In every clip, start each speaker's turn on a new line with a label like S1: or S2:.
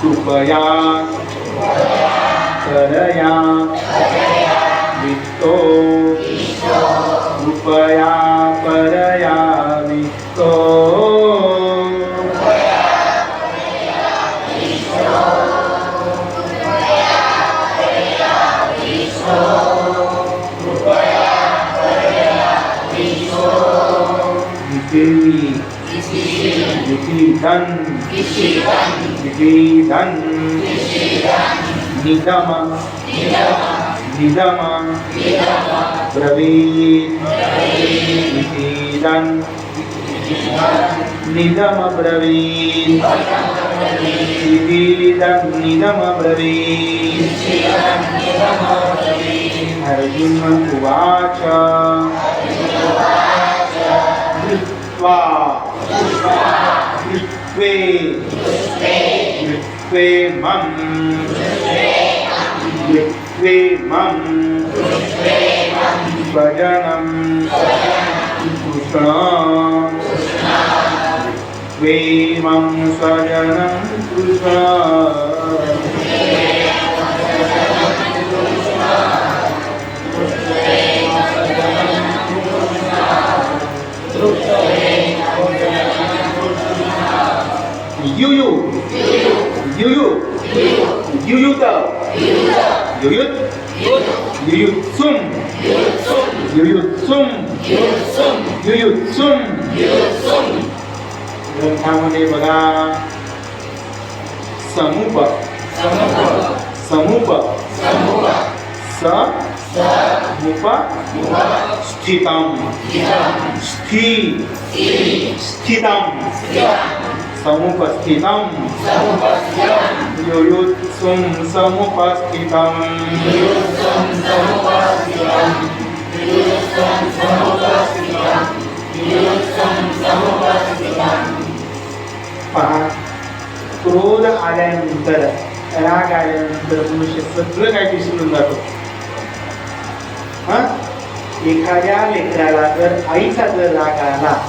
S1: कृपया करया वित्तो कृपया करया वित्तो विधि विधिधन विधिधन निगम निगम ब्रवीत्। विधिधन निगम ब्रवीत्। विधिधन निगम ब्रवीत्। अर्जुन उवाच दृष्ट्वा दृष्ट्वे दृष्ट्वे मम दृष्ट्वे मम स्वजनं कृष्ण दृष्ट्वे मम स्वजनं कृष्ण युयु युयु युयुत्सुम युयुत्सुम युयुत्सुम ग्रंथामध्ये बघा समूप समूप स मुप स्थितम स्थि स्थितम समुपस्थितम। युयुत्सुं समुपस्थितम। पहा क्रोध आल्यानंतर राग आल्यानंतर मनुष्य सगळं काही विसरून जातो. हा? एखाद्या लेकराला जर आईचा जर राग आला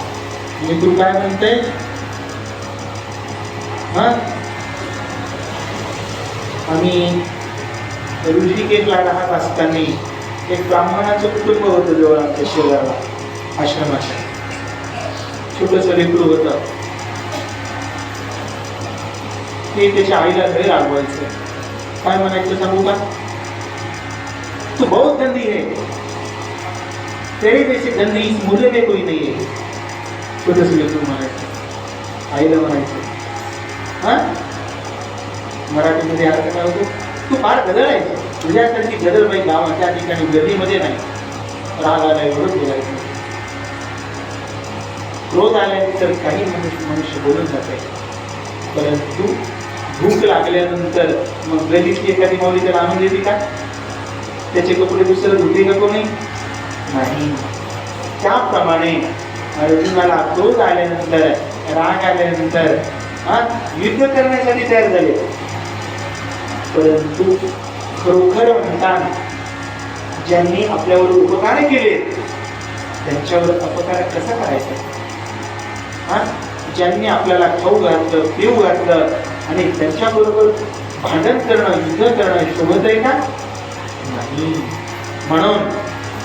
S1: मी तू काय म्हणते? हा? आम्ही ऋषिकेशला राहत असताना एक ब्राह्मणाचं कुटुंब होतं जवळ आमच्या शेजारला आश्रमाच्या. छोटस लेकरू होतं. ते त्याच्या आईला घरी रागवायचं काय म्हणायचं सांगू का? तू बहुत गंदी है. तेरे जैसे गंदी इस मुझे में कोई नाही आहे छोटस लेकरू म्हणायचं. आईला म्हणायचं हा? मराठीमध्ये अर्थ काय होतो? तू फार गदळ आहे. तुझ्यासारखी गदळ बाई गावा त्या ठिकाणी गर्दीमध्ये नाही. राग आला एवढंच बोलायचं क्रोध आल्यानंतर काही मनुष्य मनुष्य बोलून जाते. परंतु भूक लागल्यानंतर मग गलीतली एखादी माऊली त्याला आणून देते का? त्याचे कपडे दुसरं धुते का कोणी? नाही. त्याप्रमाणे अर्जुनाला क्रोध आल्यानंतर राग आल्यानंतर हा? युद्ध करण्यासाठी तयार झाले. परंतु खरोखर म्हणताना ज्यांनी आपल्यावर उपकार केले त्यांच्यावर अपकार कसा करायचा? हा? ज्यांनी आपल्याला खाऊ घातलं पिऊ घातलं आणि त्यांच्याबरोबर भांडण करणं युद्ध करणं शोभत आहे का? नाही. म्हणून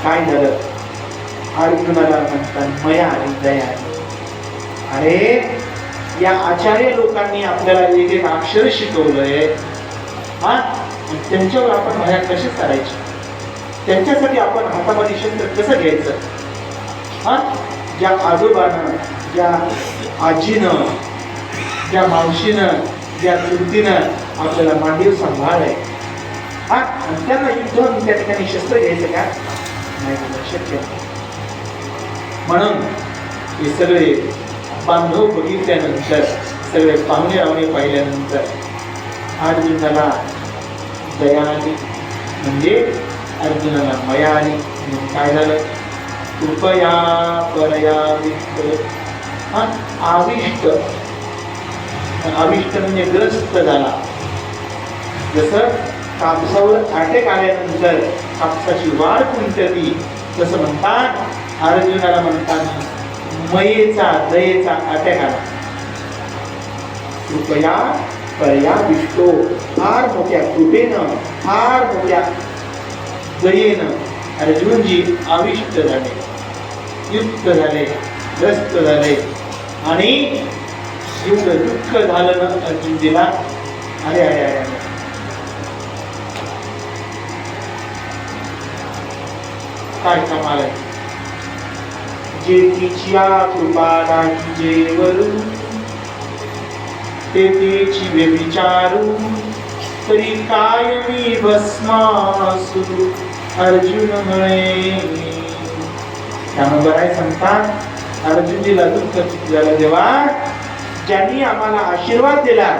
S1: काय झालं? अर्जुनाला म्हणतात मया आणि दया अरे या आचार्य लोकांनी आपल्याला एक एक अक्षर शिकवलंय हा त्यांच्यावर आपण भया कसे करायचे? त्यांच्यासाठी आपण हातामध्ये शस्त्र कसं घ्यायचं? हा ज्या आजोबानं ज्या आजीनं ज्या मावशीनं ज्या चुलतीनं आपल्याला मांडीव सांभाळलंय. हा त्यांना युद्ध त्या ठिकाणी शस्त्र घ्यायचं का? नाही शक्य म्हणून हे सगळे बांधव बघितल्यानंतर सगळे पाहुणे रावणे पाहिल्यानंतर अर्जुनाला दया आली. म्हणजे अर्जुनाला मया आली. म्हणून काय झालं? कृपया परयाविष्ट हा आविष्ट. आविष्ट म्हणजे ग्रस्त झाला. जसं कापसावर अटॅक आल्यानंतर कापसाची वाढ कुंटली तसं म्हणतात अर्जुनाला म्हणतात मयेचा दयेचा अटॅक आला. कृपया कळया विष्णू फार मोठ्या कृपेनं फार मोठ्या दयेनं. अर्जुनजी आविष्ट झाले. युक्त झाले ग्रस्त झाले. आणि एवढं दुःख झालं ना अर्जुनजीला अरे अरे अरे अरे. काय कमाल आहे? जे तिच्या कृपा नाही जेवरू ते तिची व्यभिचारू. तरी काय मी भस्मासू अर्जुन म्हणे. त्यामुळे बराय सांगतात अर्जुनजीला दुःख झालं देवा ज्यांनी आम्हाला आशीर्वाद दिला.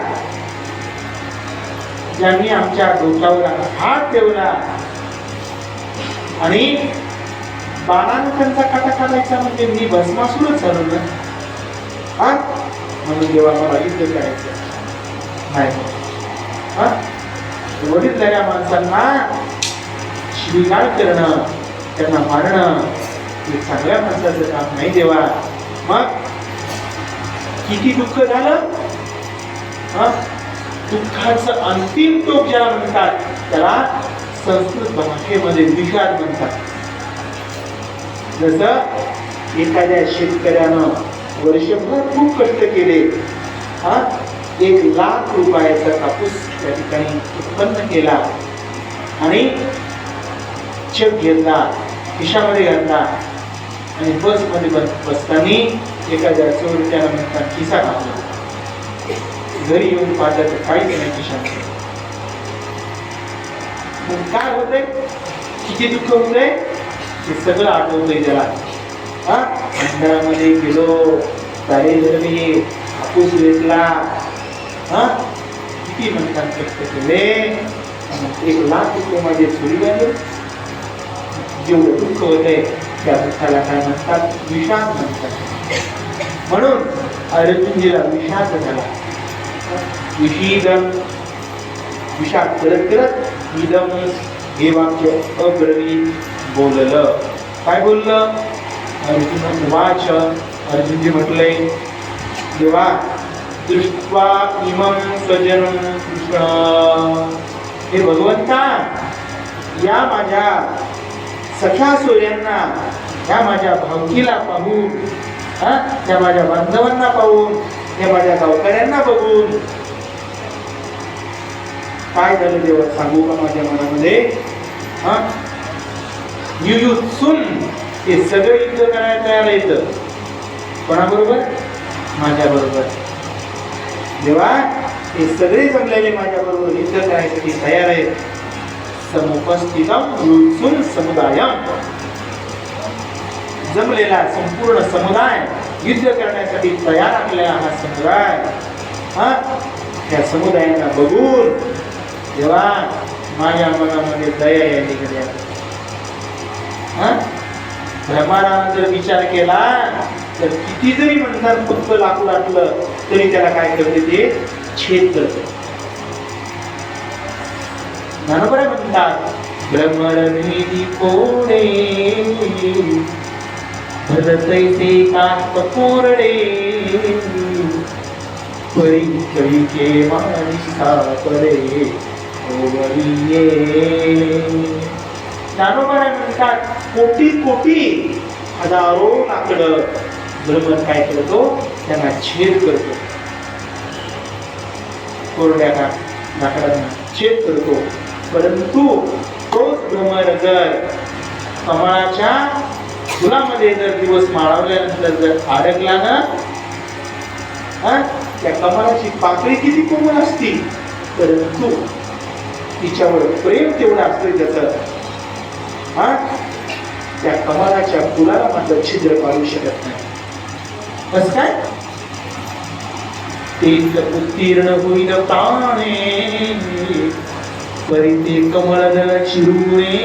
S1: ज्यांनी आमच्या डोक्यावर हात ठेवला. आणि बाणानं त्यांचा काटा काढायचा म्हणजे मी भस्मासूरच झालो ना हा? म्हणून देवा मला युद्ध करायचं नाही. हा? वडीलधाऱ्या माणसांना शिवीगाळ करणं त्यांना मारणं हे चांगल्या माणसाचं काम नाही देवा. मग? किती दुःख झालं? हा? दुःखाचं अंतिम टोक ज्याला म्हणतात त्याला संस्कृत भाषेमध्ये विषाद म्हणतात. जसं एखाद्या शेतकऱ्यानं वर्षभर खूप कष्ट केले हा एक लाख रुपयाचा कापूस त्या ठिकाणी उत्पन्न केला आणि चेक घेतला खिशामध्ये घातला आणि बसमध्ये बस बसताना एखाद्या चोरट्याला म्हणतात खिसा घातला. घरी येऊन पाहिलं तर काहीच नाही खिशामध्ये मग काय होतंय? किती दुःख होतंय? हे सगळं आठवतंय त्याला हा? भंडारामध्ये गेलो तारे धरली हापूस वेचला हा? किती म्हणतात कष्ट केले. एक लाख रुपये माझे चोरी झाले. जेवढं दुःख होतंय. त्या दुःखाला काय म्हणतात? विषाद म्हणतात. म्हणून अर्जुनजीला विषाद झाला. विषीद विषाद करत करत इदम हे वाक्य अब्रवीत बोललं. काय बोललं? अर्जुन वाच. अर्जुनजी म्हटले देवा दृष्ट्वा इमं स्वजन कृष्ण. हे भगवंता या माझ्या सख्या सूर्यांना या माझ्या भावकीला पाहून हा त्या माझ्या बांधवांना पाहून त्या माझ्या गावकऱ्यांना बघून काय झालं देवा सांगू का माझ्या मनामध्ये? हा? युयुत्सुन हे सगळं युद्ध करायला तयार येतं कोणाबरोबर? माझ्या बरोबर हे सगळे जमलेले माझ्या बरोबर युद्ध करायसाठी तयार आहेत. समुपस्थित युत्सुन समुदायम. जमलेला संपूर्ण समुदाय युद्ध करण्यासाठी तयार आणलेला हा समुदाय. हा त्या समुदायांना बघून जेव्हा माझ्या मनामध्ये दया या घडी ब्रह्मांडानं जर विचार केला तर किती जरी म्हणतात फक्त लाकूड असलं तरी त्याला काय करते ते? छेद करते. ज्ञानोबरा म्हणतात. भ्रमरनिधी कोडे भरतैसे काष्ट कोरडे? परी कैके मारी सापडे? ओवरिये ज्ञानोबरा म्हणतात कोटी कोटी हजारो लाकडं भ्रमर काय करतो? त्यांना छेद करतो. कोरड्या लाकडांना छेद करतो. परंतु तोच भ्रमर जर कमळाच्या फुलामध्ये जर दिवस माळवल्यानंतर जर अडकला ना हा, त्या कमळाची पाकळी किती कोमल असती? परंतु तिच्यावर प्रेम तेवढं असतं त्याचं. हा त्या कमळाच्या फुलाला मात्र छिद्र पाडू शकत नाही बस काय उत्तीर्ण होईल प्राणे परी ते कमळ चिरुणे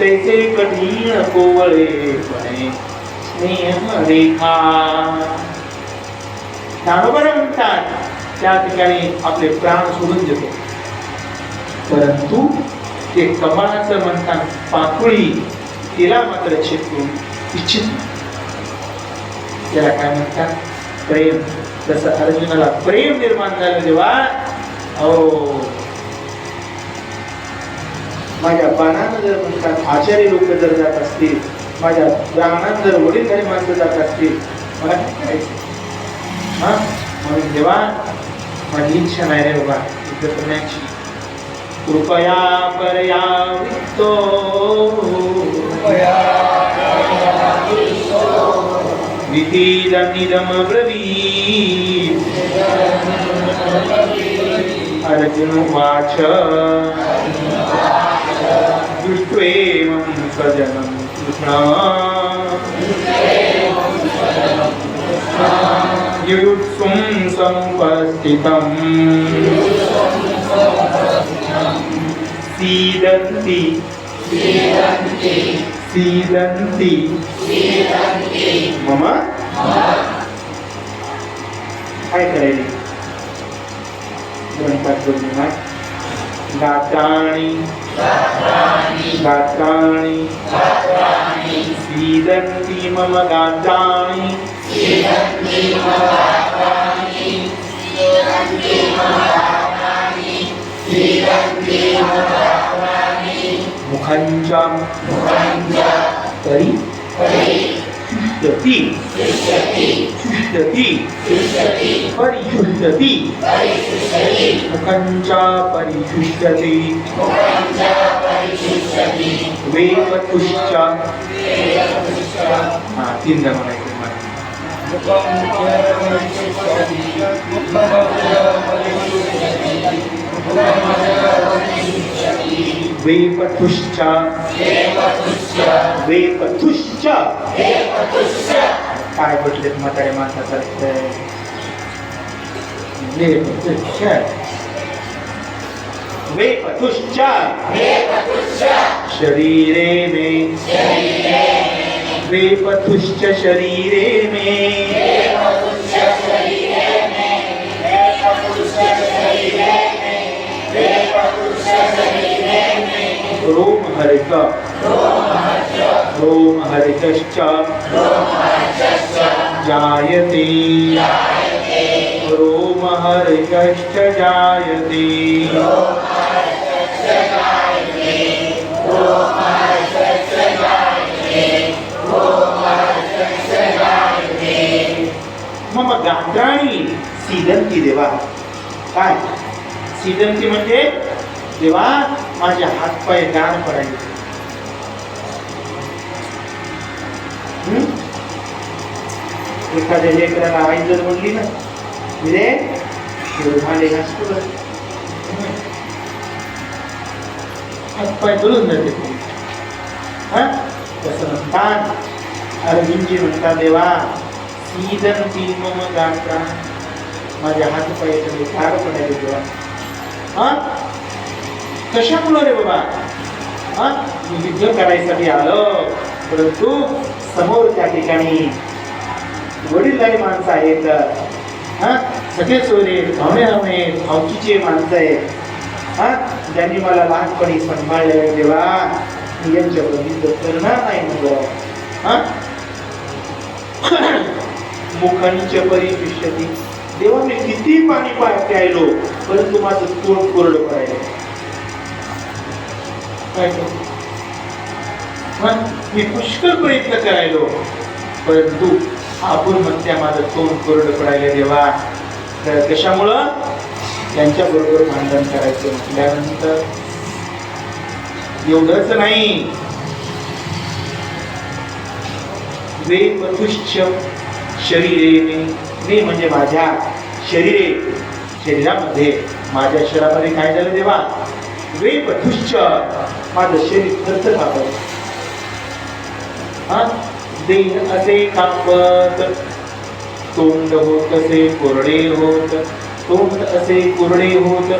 S1: तैसे कठीण कोवळे पणे स्नेह रेखा ज्ञानोबर म्हणतात त्या ठिकाणी आपले प्राण सोडून देतो परंतु ते कमळाचं म्हणतात पाकुळी तिला मात्र छेदून इच्छित त्याला काय म्हणतात? प्रेम. तसं अर्जुनाला प्रेम निर्माण झालं देवा अहो माझ्या बाणानं जर म्हणतात आचार्य लोक जर जात असतील माझ्या रानात जर वडीलधारी माणसं जात असतील मला काय करायचं? म्हणून देवा माझी इच्छा नाही रे बाबा युद्ध करण्याची कृपया परया वित्तो। विधीदमिदम ब्रवीत् अर्जुन उवाच। दृष्ट्वेमं स्वजनं कृष्ण। युयुत्सुं समुपस्थितम्। सीदन्ति सीदन्ति मम काय करायली ग्रंथात बोलणार गात्राणि गात्राणि सीदन्ति मम गात्राणि मुखांच तरी शुष्यति शुष्यति परिशुष्यति मुखांचा परिशुष्यति वेपतुश्च हा तीनदा म्हणायचं मला वेपथुश्च वेपथुश्च काय म्हटले म्हातारे माणसासारखं? शरीरे मे। वेपथुश्च शरीरे मे। रोम हरिक। रोम हरितश्च जायते। रोम हरिकश्च जायते। मम गात्राणी सीदंती देवा? काय? सीदंती म्हणजे? देवा माझे हातपाय गाण पडायचे. एखाद्या लेकराला आई जर म्हणली ना रे माझे भांडे घासतो हातपाय बोलून जाते. ते. तसं म्हणतात. अरविंदजी म्हणतात देवा सीदंती मग गात्रा. माझ्या हातपायाकडे गार पडायचे देवा हा? कशामुळं रे बाबा? हा? मी युद्ध करायसाठी आलो परंतु समोर त्या ठिकाणी वडीलधारी माणसं आहेत. हा? सगळे सोयरे भावने हवे भावकीचे माणसं आहेत. हा? ज्यांनी मला लहानपणी सांभाळले देवा मी यांच्यावर युद्ध करणार नाही मग हा? मुखांच्या परिशिष्यती देवा मी किती पाणी पाय प्यायलो परंतु माझं तोंड कोरडं पडायला. पण मी पुष्कळ प्रयत्न करायलो. परंतु आपण म्हणत्या माझं तोंड कोरडं पडायला देवा. तर कशामुळं? त्यांच्या बरोबर भांडण करायचं म्हटल्यानंतर. एवढंच नाही. वे पतुश्च शरीरेने मी म्हणजे माझ्या शरीरे शरीरामध्ये माझ्या शरीरामध्ये काय झालं देवा? वे पतुश्च माझं शरीर खर्च कापत हा? देह असे कापत तोंड होत असे कोरडे होत तोंड असे कोरडे होत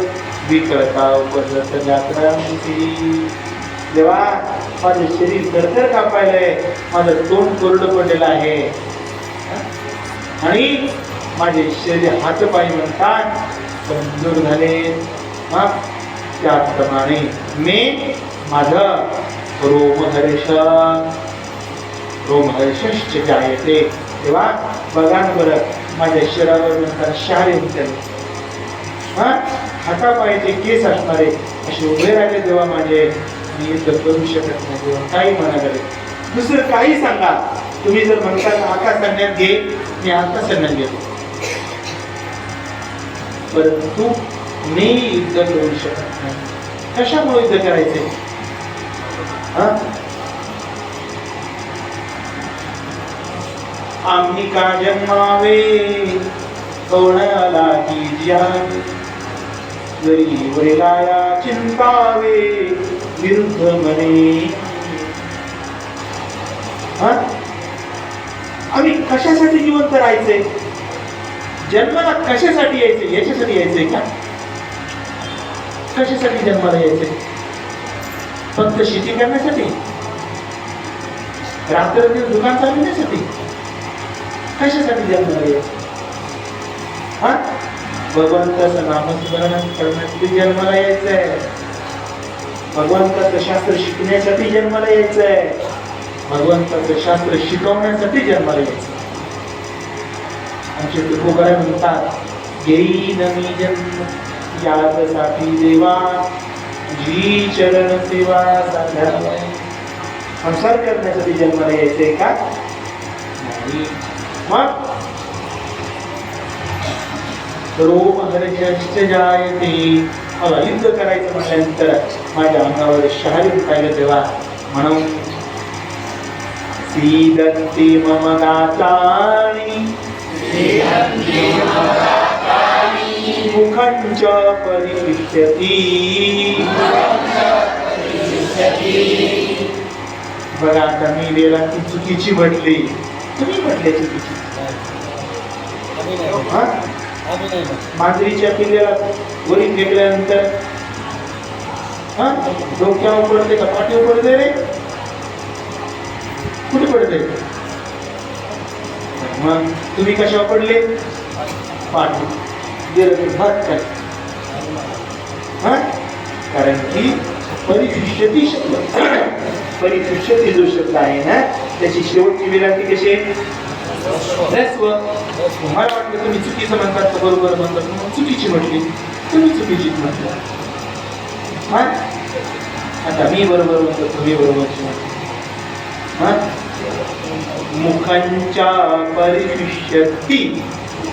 S1: विकळता उपजत जात्रांची. देवा माझं शरीर थरथर कापायलंय माझं तोंड कोरडं पडलेलं आहे. आणि माझे शरीर हातपाय म्हणतात कमजोर झाले. हा त्याचप्रमाणे मी माझं रोमहर्ष रोमहर्षश्च जायते तेव्हा बघा ना बरं माझ्या शरीरावर नंतर शारे होते. हा? केस असणारे असे उभे राहिले तेव्हा माझे. मी युद्ध करू शकत नाही तेव्हा काही म्हणा दुसरं काही सांगा. तुम्ही जर म्हणता आता संन्यास घे मी आता संन्यास घेतो. परंतु मी युद्ध करू शकत नाही. कशामुळे युद्ध करायचे? हा? आम्ही का जन्मावे? कोणाला की ज्या जरी वैराया चिंतावे विरुद्ध म्हणे हा? आम्ही कशासाठी जिवंत राहायचे? जन्माला कशासाठी यायचे? याच्यासाठी यायचंय का? कशासाठी जन्माला यायचे? फक्त शेती करण्यासाठी? रात्र दुकान चालवण्यासाठी? कशासाठी जन्म यायचे हा? भगवंताचं नामस्मरण करण्यासाठी जन्माला यायचं आहे भगवंताचं शास्त्र शिकण्यासाठी जन्माला यायचं आहे भगवंताचं शास्त्र शिकवण्यासाठी जन्माला यायचं आमचे तुकोबारा म्हणतात येई नमी जन्म यासाठी देवा. जी चरण सेवा साध्या संसार करण्यासाठी जन्माला यायचंय का नाही मग रोम हरजश्च जायते मला युद्ध करायचं म्हटल्यानंतर माझ्या अंगावर शहारी पाहिलं तेव्हा म्हणून सीदंती मम गात्राणि मुखञ्च परिविश्यति बघा आता मी वेळा ती चुकीची म्हटली. तुम्ही म्हटले चुकीची. हा? मांजरीच्या पिल्ल्याला वरी फेकल्यानंतर? हा? डोक्यावर पडते का? पाठीवर पडते रे? कुठे पडते? मग तुम्ही कशावर पडले? पाठी निर्भर कारण की परिशिष्यती शब्द. परिशिष्यती जो शब्द आहे ना त्याची शेवटची विरांती कशी ह्रस्व. मला वाटलं तुम्ही चुकीचं म्हणतात का? बरोबर म्हणतात. मग चुकीची म्हटली. तुम्ही चुकीचीच म्हटलं. हा? आता मी बरोबर म्हणतो तुम्ही बरोबरची म्हणतो. हा? मुखांच्या परिशिष्यती.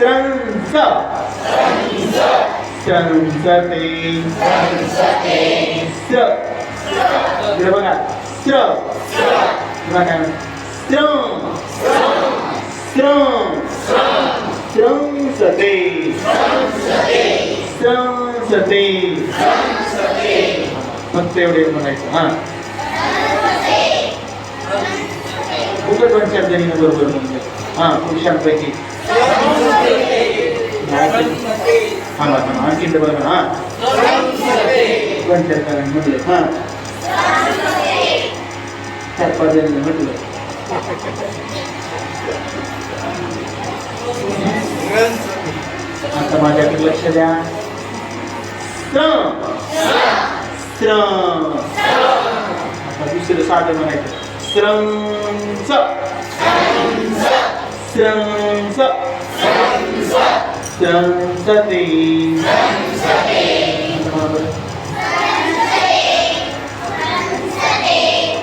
S1: गाण्डीवम् गाण्डीवम् स्रंस स्रंसते स्र इकडे बघा स्र बघा काय म्हणतात. स्र स्र स्रंसते स्रंसते फक्त एवढे म्हणायचं हा खूपच दोन चार जणीनं बरोबर म्हणलं हा पुरुषांपैकी थांबा थांबा आणखी डबल म्हणा हा म्हटलं चार पाच म्हटलं आता माझ्याकडे लक्ष द्या. श्रम. श्रम. आता दुसरं साधं म्हणायचं. श्रमचं. स्रंस स्रंसते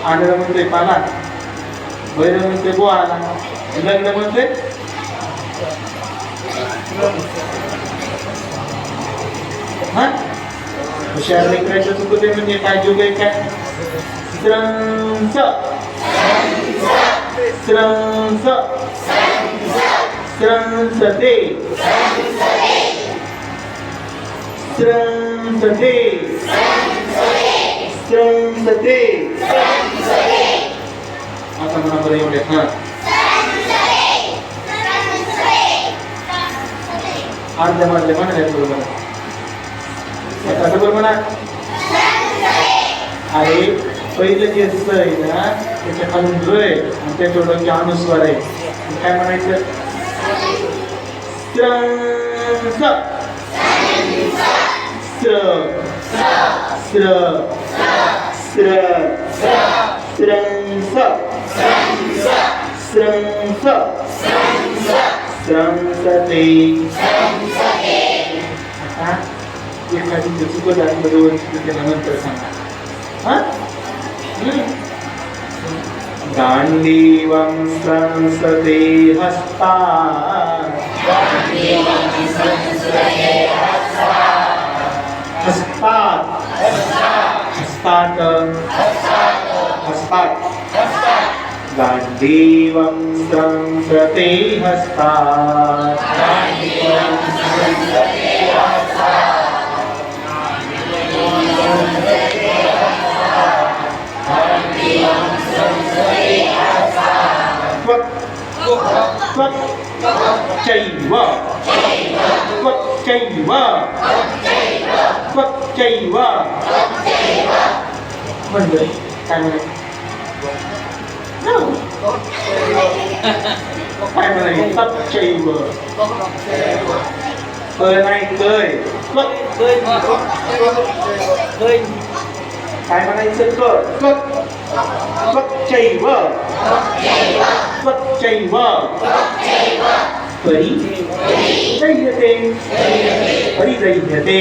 S1: आंधळ म्हणतोय पाला भैरव म्हणतोय गो आला लग्न म्हणतोय हा हुशार लेकराचं चुकते म्हणजे काय जोग आहे काय स्रंस स्रंस स्रंसते स्रंसते स्रंसते आता म्हणा बरं एवढे हा. अर्ध्या मधल्या म्हणा बरोबर आता बरोबर म्हणा. अरे पहिलं जे स आहे ना त्याच्या खालून र आहे आणि त्याच्या डोक्यात अनुस्वार आहे. काय म्हणायचं? स्र स्र स्र स्र स्रंस स्रंस स्रंसते आता एखादी जर चुकत असलं व्यवस्थित त्याला नंतर सांगा हा गांडीवं संसते हस्ता हस्तात। हस्तात। हस्तात। गांडीवं संसते हस्तात चैव त्वक् चैव त्वक् चैव म्हणजे काय म्हणे काय म्हणे त्वक् चैव क नाही कय त्वक् काय म्हणायचं क त्वक् त्वक्चैव त्वक्चैव परि दह्यते परिदह्यते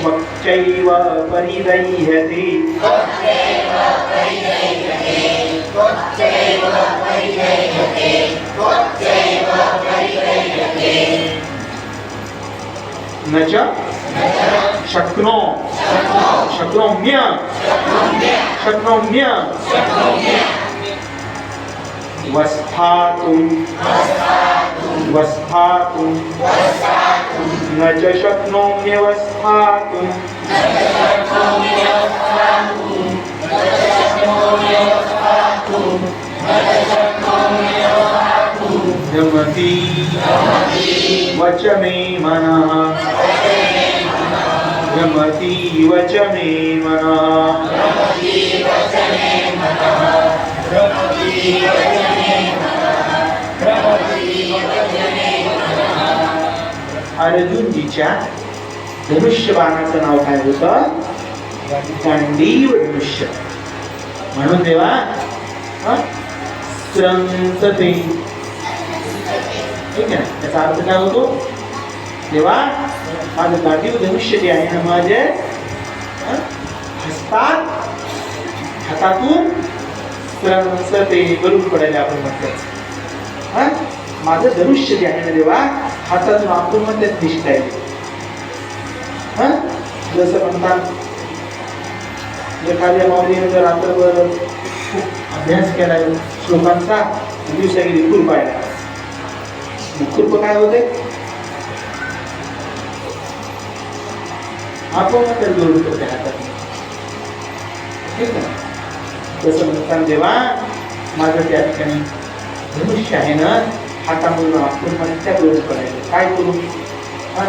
S1: त्वक्चैव परिदह्यते न च शक्नो। शक्नोम्य। शक्नोम्य। वस्थातुं वस्थातुं न च शक्नोम्यवस्थातुं यमति वच मे मनः। यमति वच मे मनः। अर्जुनजीच्या धनुष्यबाणाचं नाव काय होतं गांडीव धनुष्य म्हणून देवा हं? स्रंसते ठीक आहे ना त्याचा अर्थ काय होतो देवा माझं गांडीव धनुष्य जे आहे ना माझे हस्तात हातातून ते गरुड पडायला आपण म्हणतात हा? माझं धनुष्य जे आहे ना देवा हातातून त्यात म्हणतात आहे हा? जसं म्हणतात एखाद्या माऊलीने जर रात्रभर खूप अभ्यास केला श्लोकांचा दिवसा गेली खुरपायला मग खुरप काय होते आपण तर गरुड करते हातात. ठीक आहे? त्याचं नुकसान देवा. माझं त्या ठिकाणी धनुष्य आहे ना हातामधून आपण मला त्या जोडून पडायचं काय करू? हा?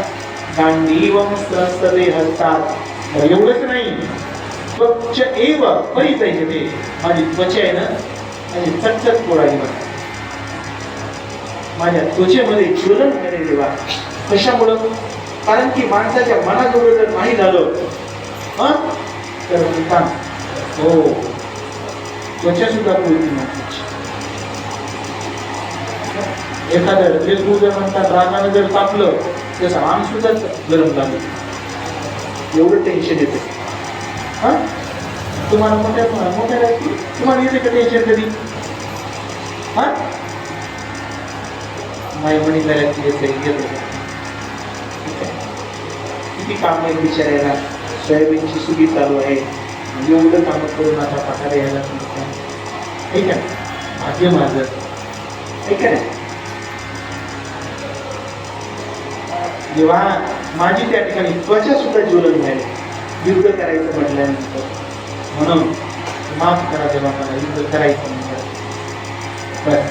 S1: गांडीवम सहस्रे हस्तात एवढंच नाही. त्वच एव परित आहे ते. माझी त्वचा आहे ना माझी चटचट पोळाली मला माझ्या त्वचेमध्ये ज्वलन करे देवा. कशामुळं? कारण की माणसाच्या मनाजवळ जर नाही झालं तर म्हणतात हो. त्वचा सुद्धा पोळती एखाद्या एखादं लेकरू जर म्हणतात रागाने जर तापलं त्याचं आम सुद्धा गरम लागलं. एवढं टेन्शन येते. हां? तुम्हाला मोठ्या मोठ्या व्यक्ती तुम्हाला येते का टेन्शन कधी? हा? माई म्हणितल्या व्यक्ती येते येते. किती काम आहे बिचारायला सोयाबीनची सुगी चालू आहे. म्हणजे एवढं काम करून आता पठार यायला सांगतात. ठीक आहे? भाग्य माझं ठीक आहे? जेव्हा माझी त्या ठिकाणी त्वचा सुद्धा ज्वलन व्हायला युद्ध करायचं म्हटल्यानंतर. म्हणून माफ करा तेव्हा मला युद्ध करायचं म्हणजे बस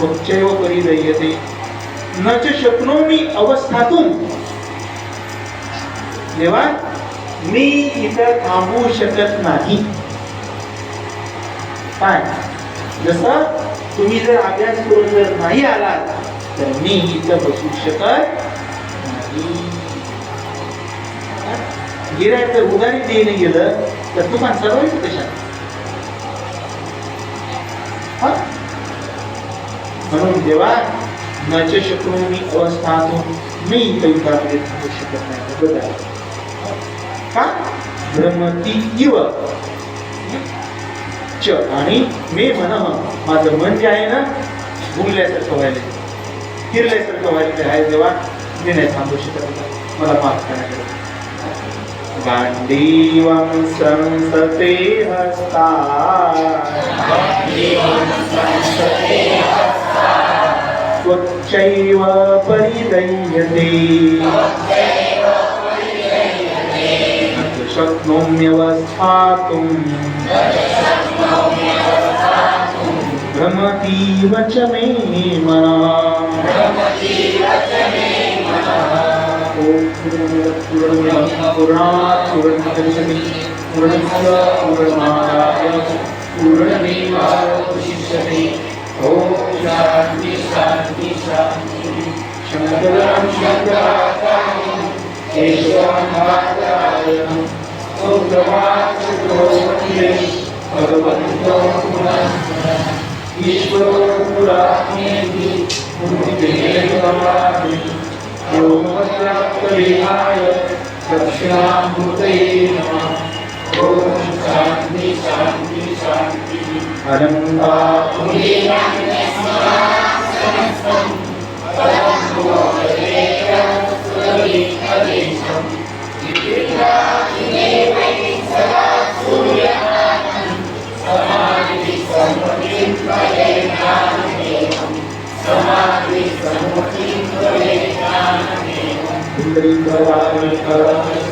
S1: परी परिदय्यते न च शक्नोमी अवस्थातून. देवा मी इथं थांबू शकत नाही. काय? जसं तुम्ही जर अभ्यास करून जर नाही आलात तर मी इथं बसू शकत नाही. गिराय जर उदारी देणे गेलं तर दुकान चालवायचं कशात? कशा म्हणून देवा नच शकून मी अवस्थातून मी इथं थांबू शकत नाही. बदल का? भ्रमती इव. च. आणि मे मन. माझं मन जे आहे ना घुमल्यासारखं व्हायला फिरल्यासारखं व्हायला आहे देवा मी नाही थांबू शकत. मला माफ करायचं गांडीवं संसते हस्ता त्वच्चैव परिदह्यते. न च शक्नोम्यवस्थातुम्। भ्रमतीव च मे मनः ॐ पूर्णात् पूर्णस्य पूर्णमादाय पूर्णमेवावशिष्यते ॐ
S2: शांति शांति शांति
S1: शङ्करं केशवं सौभ्रमाचक्रो वन्दे भगवन्तो पुनः ईश्वरो पुराणेति दक्षिणामूर्तये नमः ॐ
S2: शांति शांति शांति
S1: अनन्ता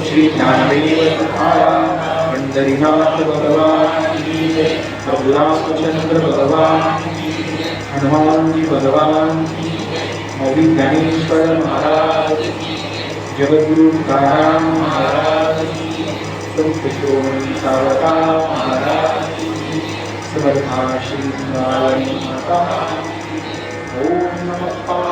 S1: श्री ज्ञानदेव पंढरीनाथ भगवान प्रभुरामचंद्र भगवान हनुमानजी भगवान मौली ज्ञानेश्वर महाराज जगद्गुरु तुकाराम महाराज संत शिरोमणी श्री ओम नमः